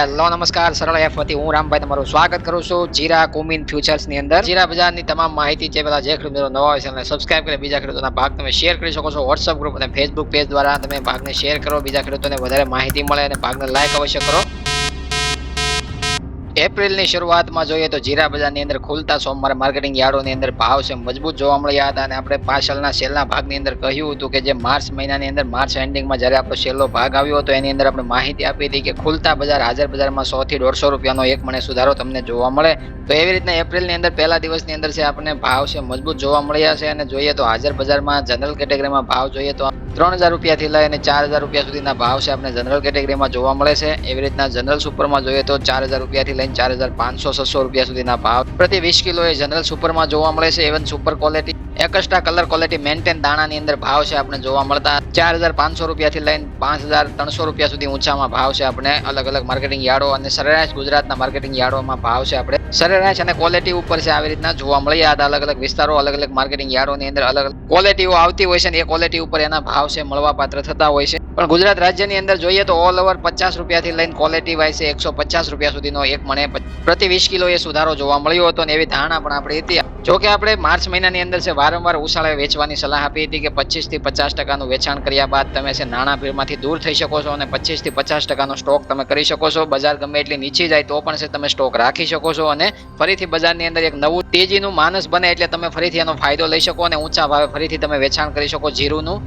Hello, નમસ્કાર, સરળ F વતી હું રામભાઈ તમારું સ્વાગત કરું છું જીરા કુમિન ફ્યુચર્સની અંદર. જીરા બજારની તમામ માહિતી જે પેલા જે ખેડૂતો નવા હોય છે અને સબસ્ક્રાઇબ કરી, બીજા ખેડૂતોના ભાગ તમે શેર કરી શકો છો. વોટ્સઅપ ગ્રુપ અને ફેસબુક પેજ દ્વારા તમે ભાગને શેર કરો, બીજા ખેડૂતોને વધારે માહિતી મળે અને ભાગને લાઈક અવશ્ય કરો. એપ્રિલની શરૂઆતમાં જોઈએ તો જીરા બજારની અંદર ખુલતા સોમવારે માર્કેટિંગ યાર્ડોની અંદર ભાવ છે મજબૂત જોવા મળ્યા હતા અને આપણે પાછળના સેલના ભાગની અંદર કહ્યું હતું કે જે માર્ચ મહિનાની અંદર, માર્ચ એન્ડિંગમાં જ્યારે આપણો છેલ્લો ભાગ આવ્યો હતો, એની અંદર આપણે માહિતી આપી હતી કે ખુલતા બજાર, હાજર બજારમાં સો થી દોઢસો રૂપિયાનો એક મણે સુધારો તમને જોવા મળે. તો એવી રીતના એપ્રિલની અંદર, પહેલા દિવસની અંદર છે, આપણને ભાવ છે મજબૂત જોવા મળ્યા છે અને જોઈએ તો હાજર બજારમાં જનરલ કેટેગરીમાં ભાવ જોઈએ તો ત્રણ હજાર રૂપિયાથી લઈને ચાર હજાર રૂપિયા સુધીના ભાવ છે આપણે જનરલ કેટેગરીમાં જોવા મળે છે. એવી રીતના જનરલ સુપરમાં જોઈએ તો ચાર હજાર રૂપિયાથી લઈને ચાર હજાર પાંચસો, છસો રૂપિયા સુધીના ભાવ પ્રતિ વીસ કિલો એ જનરલ સુપરમાં જોવા મળે છે. A one super quality extra colour quality maintain દાણાની અંદર ભાવ છે આપણે જોવા મળતા. ચાર હજાર પાંચસો રૂપિયાથી લઈને પાંચ હજાર ત્રણસો રૂપિયા સુધી ઊંચામાં ભાવ છે આપણે અલગ અલગ માર્કેટિંગ યાર્ડો અને સરેરાશ ગુજરાતના માર્કેટિંગ યાર્ડોમાં ભાવ છે આપણે. સરેરાશ અને ક્વોલિટી ઉપર છે આવી રીતના જોવા મળી. આ અલગ અલગ વિસ્તારો, અલગ અલગ માર્કેટિંગ યાર્ડોની અંદર અલગ અલગ ક્વોલિટીઓ આવતી હોય છે ને એ ક્વોલિટી ઉપર એના ભાવ છે મળવા પાત્ર થતા હોય છે. પણ ગુજરાત રાજ્યની અંદર જોઈએ તો ઓલ ઓવર પચાસ રૂપિયાથી લઈને ક્વોલિટી વાઇઝ એકસો પચાસ રૂપિયા સુધીનો એક મણે પ્રતિ વીસ કિલો એ સુધારો જોવા મળ્યો હતો ને એવી ધારણા પણ આપણી હતી. જો કે આપણે માર્ચ મહિનાની અંદર છે વારંવાર ઉછાળે વેચવાની સલાહ આપી હતી કે પચીસથી પચાસ ટકાનું વેચાણ કર્યા બાદ તમે છે નાણાં ભીડમાંથી દૂર થઈ શકો છો અને પચીસથી પચાસ ટકાનો સ્ટોક તમે કરી શકો છો. બજાર ગમે એટલી નીચી જાય તો પણ છે તમે સ્ટોક રાખી શકો છો અને ફરીથી બજારની અંદર એક નવું તેજીનું માનસ બને એટલે તમે ફરીથી એનો ફાયદો લઈ શકો અને ઊંચા ભાવે ફરીથી તમે વેચાણ કરી શકો જીરુનું.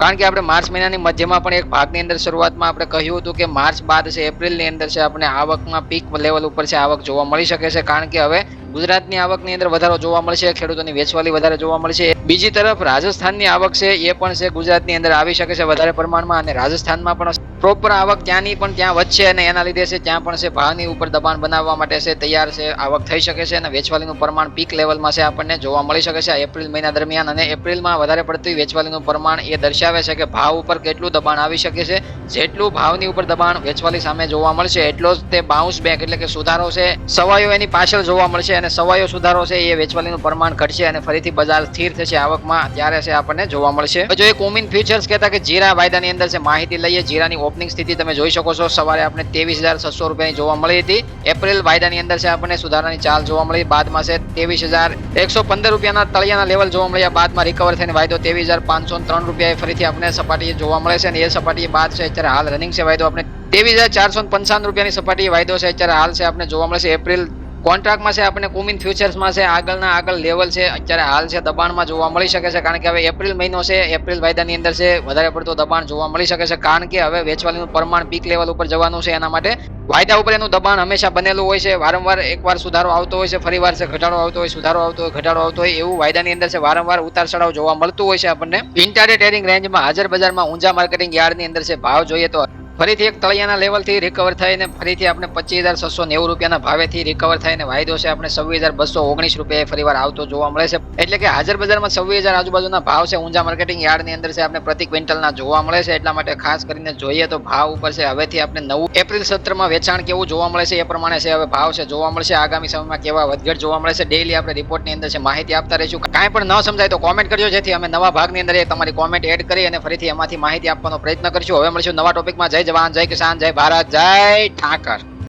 કારણ કે આપણે માર્ચ મહિનાની મધ્યમાં પણ એક ભાગની અંદર શરૂઆતમાં આપણે કહ્યું હતું કે માર્ચ બાદ છે, એપ્રિલની અંદર છે, આપણે આવકમાં પીક લેવલ ઉપર છે, આવક જોવા મળી શકે છે. કારણ કે હવે ગુજરાતની આવકની અંદર વધારો જોવા મળશે, ખેડૂતોની વેચવાલી વધારે જોવા મળશે. બીજી તરફ રાજસ્થાનની આવક છે, એ પણ છે, ગુજરાતની અંદર આવી શકે છે વધારે પ્રમાણમાં અને રાજસ્થાનમાં પણ પ્રોપર આવક ત્યાંની પણ ત્યાં વધશે અને એના લીધે છે, ત્યાં પણ છે, ભાવની ઉપર દબાણ બનાવવા માટે છે, તૈયાર છે, આવક થઈ શકે છે અને વેચવાલીનું પ્રમાણ પીક લેવલમાં છે, આપણને જોવા મળી શકે છે એપ્રિલ મહિના દરમિયાન અને એપ્રિલમાં વધારે પડતી વેચવાલીનું પ્રમાણ એ દર્શાવે છે કે ભાવ ઉપર કેટલું દબાણ આવી શકે છે, જેટલું ભાવની ઉપર દબાણ વેચવાલી સામે જોવા મળશે, એટલો જ તે બાઉન્સ બેક એટલે કે સુધારો છે, સવાયો એની પાછળ જોવા મળશે અને સવાયો સુધારો છે, એ વેચવાલીનું પ્રમાણ ઘટશે અને ફરીથી બજાર સ્થિર થશે. આવકમાં ત્યારે છે આપણને જોવા મળશે. જો એ કોમિન ફ્યુચર્સ કહેતા કે જીરા વાયદાની અંદર છે માહિતી લઈએ, જીરાની ઓપનિંગ સ્થિતિ તમે જોઈ શકો છો. સવારે આપણે ત્રેવીસ હજાર છસો રૂપિયાની જોવા મળી હતી. એપ્રિલ વાયદાની અંદર છે આપણને સુધારાની ચાલ જોવા મળી. બાદમાં છે ત્રેવીસ હજાર એકસો પંદર રૂપિયાના તળિયાના લેવલ જોવા મળ્યા. બાદમાં રિકવર થઈને વાયદો ત્રેવીસ હજાર પાંચસો ત્રણ રૂપિયાએ ફરીથી આપણે સપાટીએ જોવા મળે છે. અને એ સપાટી બાદ છે અત્યારે હાલ રનિંગ છે વાયદો. આપણે ત્રેવીસ હજાર ચારસો પંચાવન રૂપિયાની સપાટી વાયદો છે. અત્યારે હાલ છે આપણે જોવા મળે છે એપ્રિલ કોન્ટ્રાક્ટમાં છે આપણે કોમિન ફ્યુચર્સમાં છે, આગળના આગળ લેવલ છે, અત્યારે હાલ છે, દબાણમાં જોવા મળી શકે છે, કારણ કે હવે એપ્રિલ મહિનો છે એપ્રિલ વાયદાની અંદર છે, વધારે પડતું દબાણ જોવા મળી શકે છે, કારણ કે હવે વેચવાલીનું પ્રમાણ પીક લેવલ ઉપર જવાનું છે, એના માટે વાયદા ઉપર એનું દબાણ હંમેશા બનેલું હોય છે, વારંવાર એકવાર સુધારો આવતો હોય છે ફરી વાર છે, ઘટાડો આવતો હોય, સુધારો આવતો હોય, ઘટાડો આવતો હોય, એવું વાયદાની અંદર છે, વારંવાર ઉતાર ચઢાવ જોવા મળતું હોય છે આપણને. ઇન્ટરડે ટ્રેડિંગ રેન્જમાં હાજર બજારમાં ઊંઝા માર્કેટિંગ યાર્ડની અંદર છે, ભાવ જોઈએ તો ફરીથી એક તળિયાના લેવલથી રિકવર થઈને ફરીથી આપણે પચીસ હજાર છસો નેવું રૂપિયાના ભાવેથી રિકવર થઈને વાયદો છે આપણે છવ્વીસ હજાર બસો ઓગણીસ રૂપિયા ફરીવાર આવતો જોવા મળે છે. એટલે કે હાજર બજારમાં છવ્વીસ હજાર આજુબાજુના ભાવ છે ઊંચા માર્કેટિંગ યાર્ડની અંદર છે આપણે પ્રતિ ક્વિન્ટલના જોવા મળે છે. એટલા માટે ખાસ કરીને જોઈએ તો ભાવ ઉપર છે હવેથી આપણે નવું એપ્રિલ સત્રમાં વેચાણ કેવું જોવા મળે છે એ પ્રમાણે છે હવે ભાવ છે જોવા મળશે. આગામી સમયમાં કેવા વધઘટ જોવા મળે છે ડેલી આપણે રિપોર્ટની અંદર છે માહિતી આપતા રહીશું. કાંઈ પણ ન સમજાય તો કોમેન્ટ કરજો જેથી અમે નવા ભાગની અંદર તમારી કોમેન્ટ એડ કરી અને ફરીથી એમાંથી માહિતી આપવાનો પ્રયત્ન કરીશું. હવે મળીશું નવા ટોપિકમાં જય જવાન જય કિસાન જય ભારત જય ઠાકર.